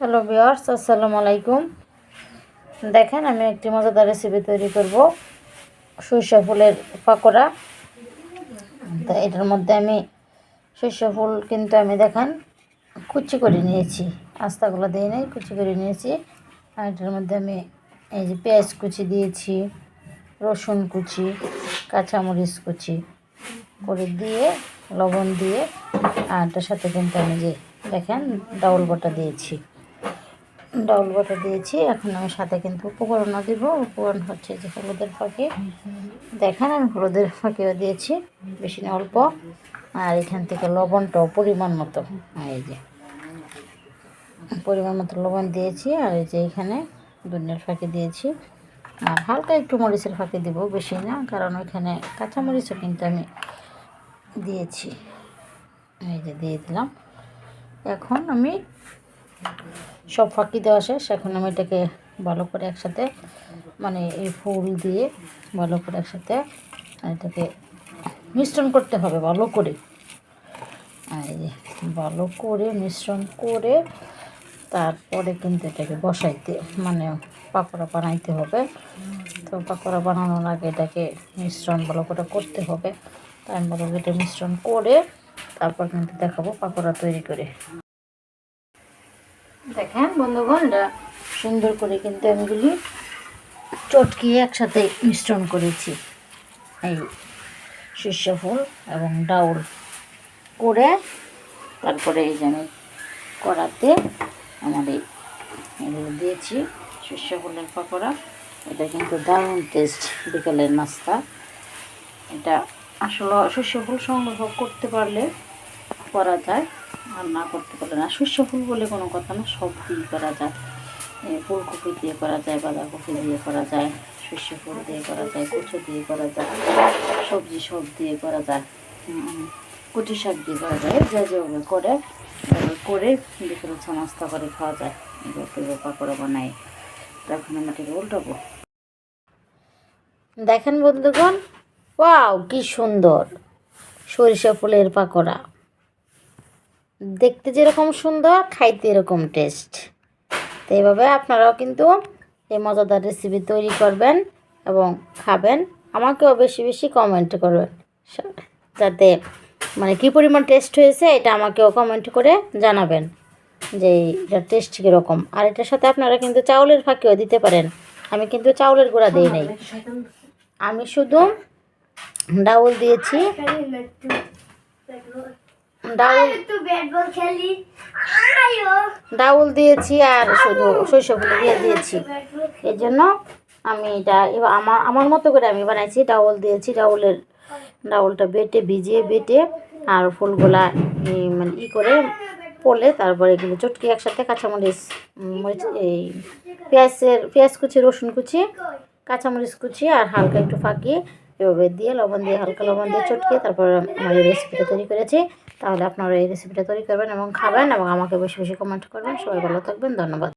Hello বিয়ার্স আসসালামু আলাইকুম দেখেন, আমি একটি মজাদার রেসিপি তৈরি করব। সরিষা ফুলের পাকোড়া। তা এটার মধ্যে আমি সরিষা ফুল কিন্তু আমি দেখেন, কুচি করে নিয়েছি। আস্তাগুলো দিয়ে নেই, কুচি করে নিয়েছি। আর এটার মধ্যে আমি এই যে পেঁয়াজ কুচি দিয়েছি, রসুন কুচি, কাঁচামরিচ কুচি করে দিয়ে, লবণ দিয়ে, আর এটার সাথে কিন্তু আমি যে দেখেন ডাউল বটা দিয়েছি। ডাউল বটা দিয়েছি। এখন আমি সাথে কিন্তু উপকরণও দিব। উপকরণ হচ্ছে যে হলুদের ফাঁকে। দেখেন আমি হলুদের ফাঁকেও দিয়েছি, বেশি না, অল্প। আর এখান থেকে লবণটাও পরিমাণ মতো। এই যে পরিমাণ মতো লবণ দিয়েছি। আর এই যে এখানে দুনিয়ার ফাঁকে দিয়েছি। আর হালকা একটু মরিচের ফাঁকে দিব, বেশি না, কারণ ওইখানে কাঁচামরিচও কিন্তু আমি দিয়েছি। এই যে দিয়ে দিলাম। এখন আমি সব ফাঁকি দেওয়া শেষ। এখন আমি এটাকে ভালো করে একসাথে মানে এই ফুল দিয়ে ভালো করে একসাথে এটাকে মিশ্রণ করতে হবে ভালো করে। ভালো করে মিশ্রণ করে তারপরে কিন্তু এটাকে বসাইতে মানে পাকোড়া বানাইতে হবে। তো পাকোড়া বানানোর আগে এটাকে মিশ্রণ ভালো করে করতে হবে। তাই ভালো করে মিশ্রণ করে তারপর কিন্তু দেখাবো পাকোড়া তৈরি করে। দেখেন বন্ধুগণ সুন্দর করে কিন্তু আমিগুলি চটকিয়ে একসাথে মিশ্রণ করেছি। এই শস্য ফুল এবং ডাউল করে তারপরে এই যে আমি কড়াতে আমার এই এগুলো দিয়েছি শস্য ফুলের পাকোড়া। এটা কিন্তু দারুণ টেস্ট বিকালের নাস্তা। এটা আসলে শস্য ফুল সংগ্রহ করতে পারলে করা যায়। আর না করতে পারলে না। শস্য ফুল বলে কোনো কথা না, সব দিয়ে করা যায়। ফুলকপি দিয়ে করা যায়, বাঁধাকপি দিয়ে করা যায়, শস্য ফুল দিয়ে করা যায়, কচু দিয়ে করা যায়, সবজি সব দিয়ে করা যায় কচু শাক দিয়ে করা যায়, যা যেভাবে করে করে বিকেলে ছ নাস্তা করে খাওয়া যায়। এভাবে পাকোড়া বানাই এখন আমি এটাকে উল্টাবো। দেখেন বন্ধুগণ, ওয়াও, কি সুন্দর। সরিষা ফুলের পাকোড়া। দেখতে যেরকম সুন্দর, খাইতে এরকম টেস্ট তো এইভাবে আপনারাও কিন্তু এই মজাদার রেসিপি তৈরি করবেন এবং খাবেন। আমাকেও বেশি বেশি কমেন্ট করবেন। যাতে মানে কী পরিমাণ টেস্ট হয়েছে এটা আমাকেও কমেন্ট করে জানাবেন যে এটার টেস্ট কীরকম। আর এটার সাথে আপনারা কিন্তু চাউলের ফাঁকিও দিতে পারেন। আমি কিন্তু চাউলের গুঁড়া দিই নাই। আমি শুধু ডাউল দিয়েছি। ডাউল ডাউল দিয়েছি আর শুধু শৈশবগুলো দিয়ে দিয়েছি। এই জন্য আমি এটা এবার আমার আমার মতো করে আমি বানাইছি ডাউল দিয়েছি ডাউলের ডাউলটা বেটে ভিজিয়ে বেটে আর ফুলগুলা মানে ই করে পলে তারপরে এগুলো চটকি একসাথে কাঁচামরিচ মরিচ এই পেঁয়াজের পেঁয়াজ কুচি রসুন কুচি কাঁচামরিচ কুচি আর হালকা একটু ফাঁকিয়ে এভাবে দিয়ে লবণ দিয়ে হালকা লবণ দিয়ে চটকিয়ে তারপর আমার রেসিপিটা তৈরি করেছি। তাহলে আপনারা এই রেসিপিটা তৈরি করবেন এবং খাবেন এবং আমাকে বেশি বেশি কমেন্ট করবেন। সবাই ভালো থাকবেন, ধন্যবাদ।